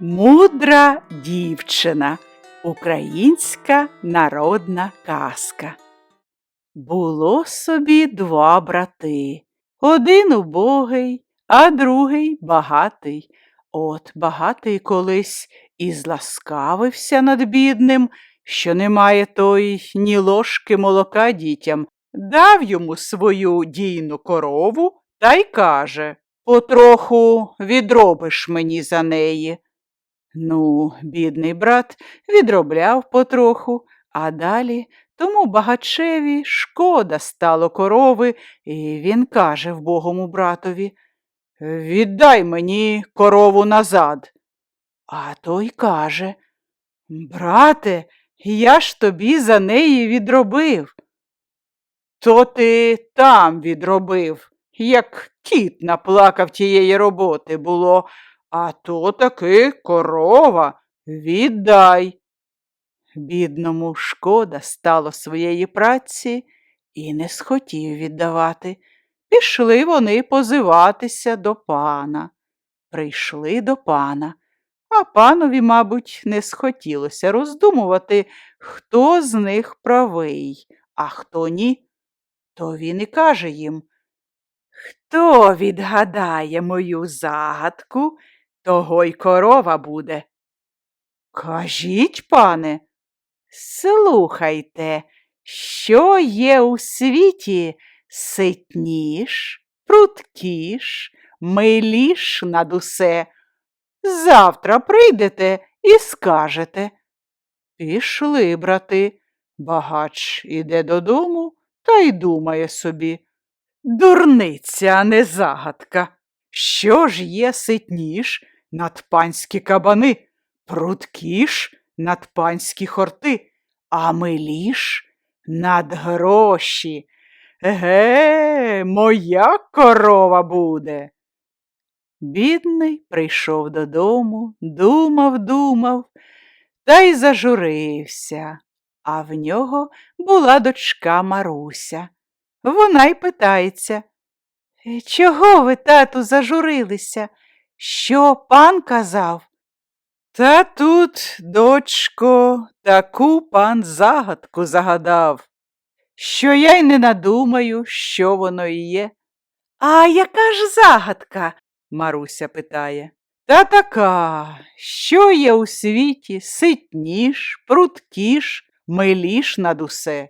Мудра дівчина. Українська народна казка. Було собі два брати. Один убогий, а другий багатий. От багатий колись і зласкавився над бідним, що немає той ні ложки молока дітям, дав йому свою дійну корову та й каже Потроху відробиш мені за неї. Ну, бідний брат відробляв потроху, а далі тому багачеві шкода стало корови, і він каже вбогому братові Віддай мені корову назад. А той каже Брате, я ж тобі за неї відробив. То ти там відробив, як кіт наплакав тієї роботи було, а то таки корова. Віддай. Бідному шкода стало своєї праці і не схотів віддавати. Пішли вони позиватися до пана. Прийшли до пана, а панові, мабуть, не схотілося роздумувати, хто з них правий, а хто ні. То він і каже їм Хто відгадає мою загадку, того й корова буде. Кажіть, пане, слухайте, що є у світі ситніш, пруткіш, миліш над усе. Завтра прийдете і скажете. Пішли, брати, багач іде додому та й думає собі. Дурниця, а не загадка. Що ж є ситніш над панські кабани, пруткіш над панські хорти, а миліш над гроші. Ге, моя корова буде. Бідний прийшов додому, думав, думав та й зажурився, а в нього була дочка Маруся. Вона й питається. «Е, Чого ви, тату, зажурилися? Що пан казав? Та тут, дочко, таку пан загадку загадав, що я й не надумаю, що воно і є. А яка ж загадка? Маруся питає. Та така, що є у світі ситніш, пруткіш, миліш над усе.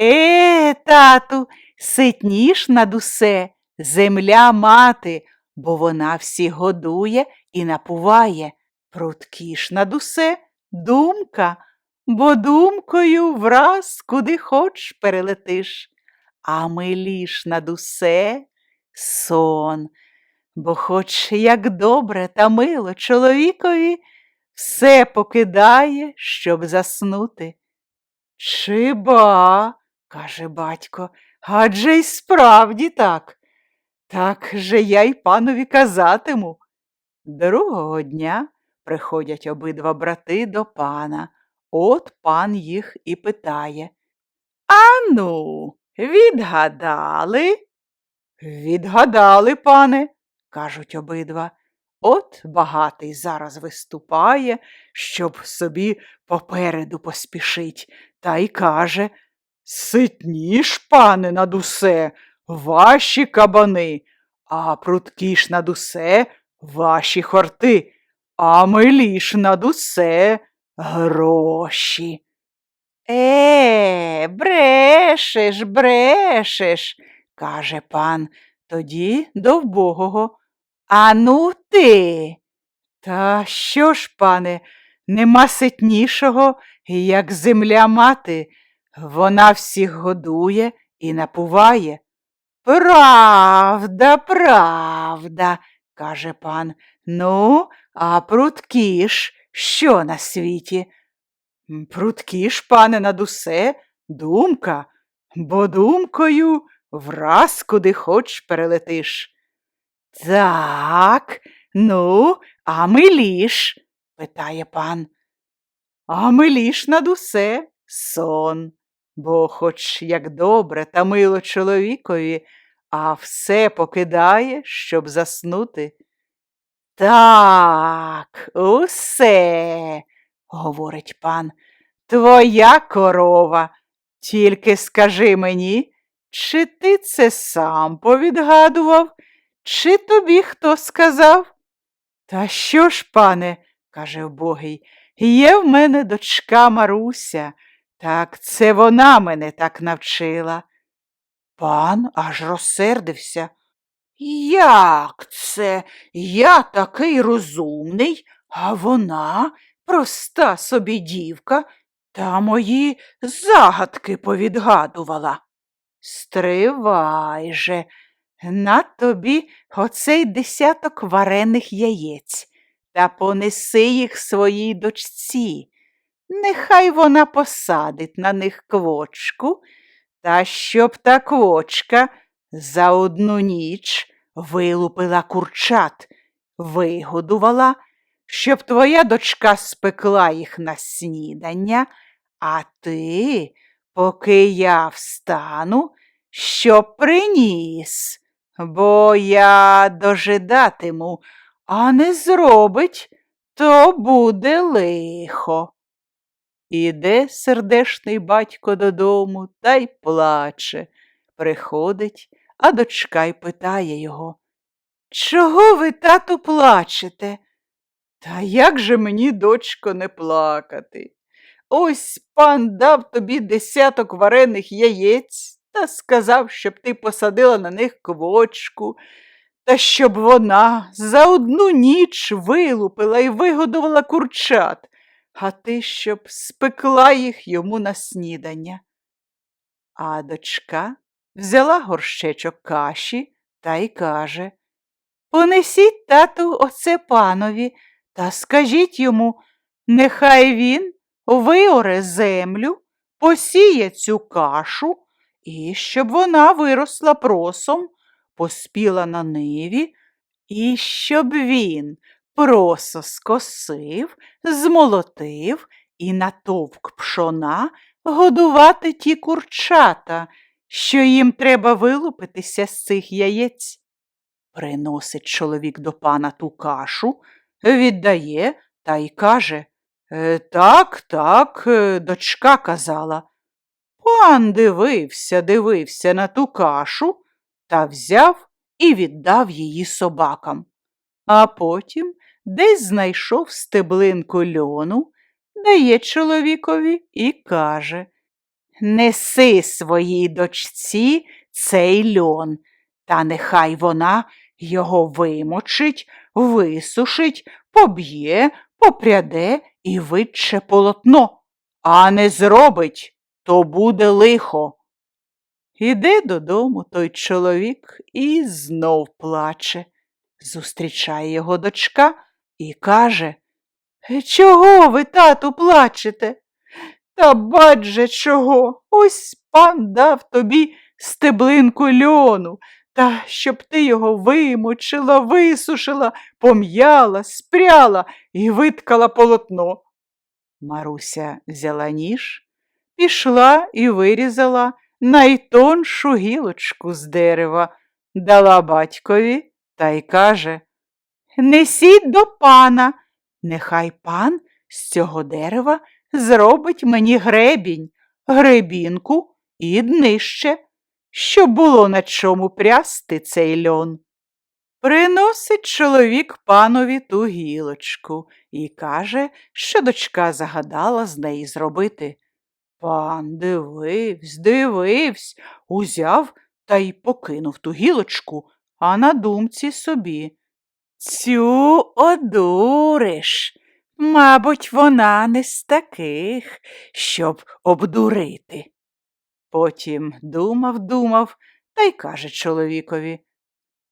Е, тату, ситніш над усе, земля мати, бо вона всіх годує і напуває. Пруткіш над усе думка, бо думкою враз куди хоч перелетиш, а миліш над усе сон, бо хоч як добре та мило чоловікові все покидає, щоб заснути. Чи ба, каже батько, адже й справді так. Так же я й панові казатиму. Другого дня приходять обидва брати до пана. От пан їх і питає. Ану, відгадали? Відгадали, пане, кажуть обидва. От багатий зараз виступає, щоб собі попереду поспішить, та й каже Ситніш, пане, над усе, ваші кабани, а пруткіш над усе ваші хорти, а миліш над усе гроші. Е, брешеш, брешеш, каже пан тоді до вбогого. Ану ти. Та що ж, пане, нема ситнішого, як земля мати. Вона всіх годує і напуває. Правда, правда, каже пан. Ну, а пруткіш що на світі? «М, Пруткіш, пане, над усе думка, бо думкою враз куди хоч перелетиш. Так, ну, а миліш? питає пан. А миліш над усе сон, бо хоч як добре та мило чоловікові, а все покидає, щоб заснути. Так, усе, говорить пан, твоя корова. Тільки скажи мені, чи ти це сам повідгадував, чи тобі хто сказав? Та що ж, пане, каже вбогий, є в мене дочка Маруся, так це вона мене так навчила. Пан аж розсердився. Як це? Я такий розумний, а вона проста собі дівка, та мої загадки повідгадувала. Стривай же, на тобі оцей десяток варених яєць та понеси їх своїй дочці. Нехай вона посадить на них квочку, та щоб та квочка за одну ніч вилупила курчат, вигодувала, щоб твоя дочка спекла їх на снідання, а ти, поки я встану, щоб приніс, бо я дожидатиму, а не зробить, то буде лихо. Іде сердешний батько додому та й плаче. Приходить, а дочка й питає його. Чого ви, тату, плачете? Та як же мені, дочко, не плакати? Ось пан дав тобі десяток варених яєць та сказав, щоб ти посадила на них квочку, та щоб вона за одну ніч вилупила і вигодувала курчат, а ти щоб спекла їх йому на снідання. А дочка взяла горщечок каші та й каже Понесіть, тату, оце панові та скажіть йому, нехай він виоре землю, посіє цю кашу, і щоб вона виросла просом, поспіла на ниві, і щоб він просо скосив, змолотив і натовк пшона годувати ті курчата, що їм треба вилупитися з цих яєць. Приносить чоловік до пана ту кашу, віддає та й каже «Е, Так, так, е, дочка казала. Пан дивився, дивився на ту кашу та взяв і віддав її собакам. А потім десь знайшов стеблинку льону, дає чоловікові і каже Неси своїй дочці цей льон, та нехай вона його вимочить, висушить, поб'є, попряде і витче полотно, а не зробить, то буде лихо. Іде додому той чоловік і знов плаче. Зустрічає його дочка і каже Чого ви, тату, плачете? Та бач же чого, ось пан дав тобі стеблинку льону, та щоб ти його вимочила, висушила, пом'яла, спряла і виткала полотно. Маруся взяла ніж, пішла і вирізала найтоншу гілочку з дерева, дала батькові та й каже Несіть до пана, нехай пан з цього дерева зробить мені гребінь, гребінку і днище, щоб було на чому прясти цей льон. Приносить чоловік панові ту гілочку і каже, що дочка загадала з неї зробити. Пан дививсь, дививсь, узяв та й покинув ту гілочку, а на думці собі. Цю одуриш. Мабуть, вона не з таких, щоб обдурити. Потім думав, думав та й каже чоловікові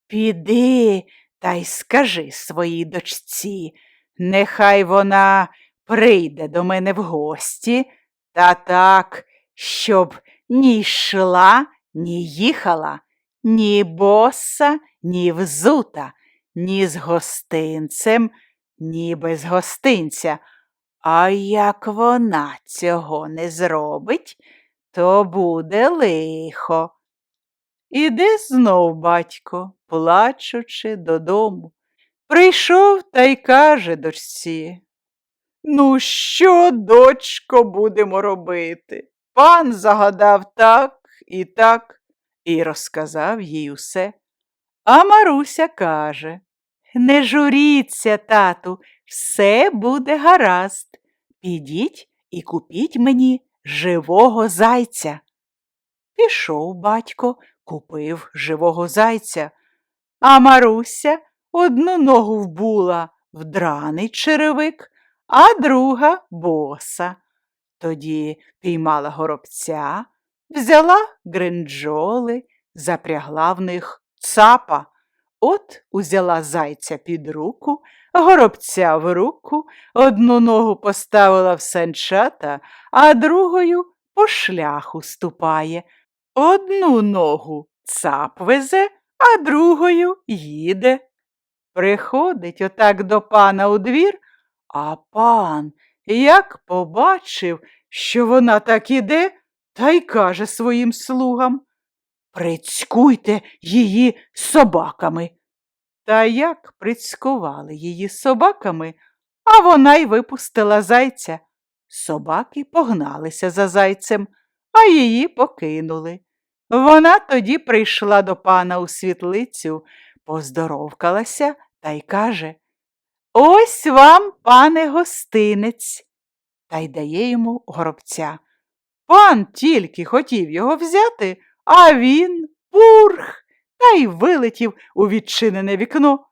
Піди та й скажи своїй дочці, нехай вона прийде до мене в гості, та так, щоб ні йшла, ні їхала, ні боса, ні взута, ні з гостинцем, ні без гостинця. А як вона цього не зробить, то буде лихо. Іде знов батько, плачучи додому. Прийшов та й каже дочці. Ну, що, дочко, будемо робити? Пан загадав так і так, і розказав їй усе. А Маруся каже Не журіться, тату, все буде гаразд. Підіть і купіть мені живого зайця. Пішов батько, купив живого зайця, а Маруся одну ногу вбула в драний черевик, а друга боса. Тоді піймала горобця, взяла гринджоли, запрягла в них цапа. От узяла зайця під руку, горобця в руку, одну ногу поставила в санчата, а другою по шляху ступає. Одну ногу цап везе, а другою їде. Приходить отак до пана у двір, а пан, як побачив, що вона так іде, та й каже своїм слугам Прицькуйте її собаками. Та як прицькували її собаками, а вона й випустила зайця. Собаки погналися за зайцем, а її покинули. Вона тоді прийшла до пана у світлицю, поздоровкалася та й каже Ось вам, пане гостинець, та й дає йому горобця. Пан тільки хотів його взяти, а він пурх та й вилетів у відчинене вікно.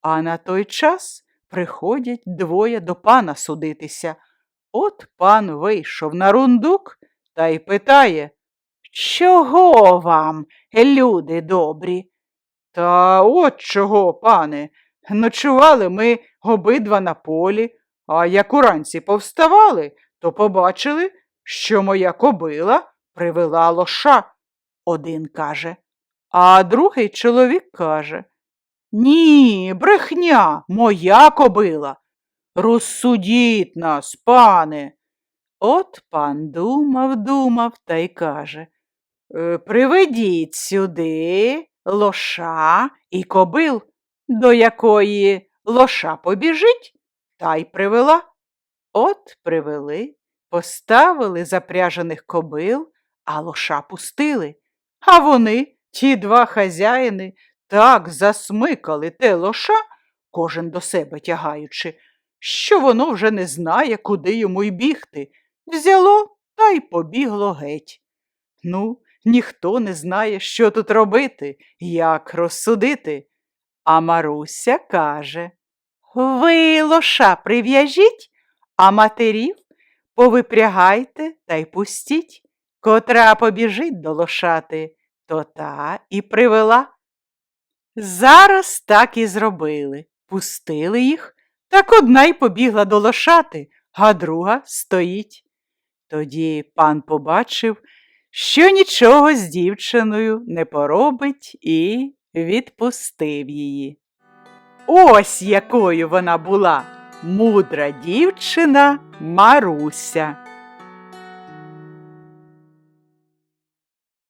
А на той час приходять двоє до пана судитися. От пан вийшов на рундук та й питає Чого вам, люди добрі? Та от чого, пане, ночували ми обидва на полі, а як уранці повставали, то побачили, що моя кобила привела лоша. Один каже, а другий чоловік каже Ні, брехня, моя кобила. Розсудіть нас, пане. От пан думав, думав та й каже «Е, Приведіть сюди лоша і кобил, до якої лоша побіжить, та й привела. От привели, поставили запряжених кобил, а лоша пустили. А вони, ті два хазяїни, так засмикали те лоша, кожен до себе тягаючи, що воно вже не знає, куди йому й бігти. Взяло та й побігло геть. Ну, ніхто не знає, що тут робити, як розсудити. А Маруся каже Ви лоша прив'яжіть, а матерів повипрягайте та й пустіть, котра побіжить до лошати, то та і привела. Зараз так і зробили. Пустили їх, так одна й побігла до лошати, а друга стоїть. Тоді пан побачив, що нічого з дівчиною не поробить і відпустив її. Ось якою вона була мудра дівчина Маруся.